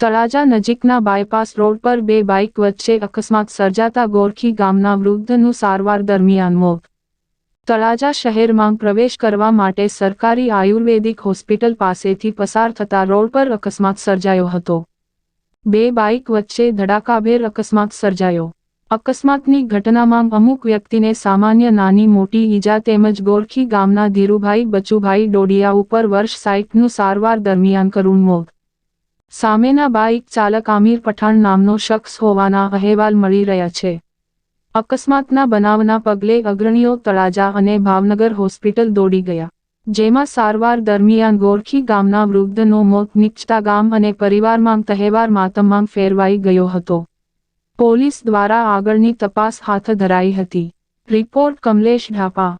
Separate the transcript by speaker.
Speaker 1: તળાજા નજીકના bypass road પર બે બાઇક વચ્ચે અકસ્માત સર્જાતા ગોરખી ગામના વૃદ્ધનું સારવાર દરમિયાન મોત. તળાજા શહેરમાં પ્રવેશ કરવા માટે સરકારી આયુર્વેદિક હોસ્પિટલ પાસેથી પસાર થતા રોડ પર અકસ્માત સર્જાયો હતો. બે બાઇક વચ્ચે ધડાકાભેર અકસ્માત સર્જાયો. અકસ્માતની ઘટનામાં અમુક વ્યક્તિને સામાન્ય નાની મોટી ઈજા તેમજ ગોરખી ગામના ધીરુભાઈ બચુભાઈ ડોડિયા ઉપર વર્ષ સાઇટનું સારવાર દરમિયાન કરુણ મોત. સામેના બાઇક ચાલક આમિર પઠાણ નામનો શખ્સ હોવાના અહેવાલ મળી રહ્યા છે. અકસ્માતના બનાવના પગલે અગ્રણીઓ તળાજા અને ભાવનગર હોસ્પિટલ દોડી ગયા, જેમાં સારવાર દરમિયાન ગોરખી ગામના વૃદ્ધનો મોત, નીપજતા ગામ અને પરિવારમાં તહેવાર માતમમાં ફેરવાઈ ગયો હતો. પોલીસ દ્વારા આગળની તપાસ હાથ ધરાઈ હતી. રિપોર્ટ કમલેશ ઢાપા.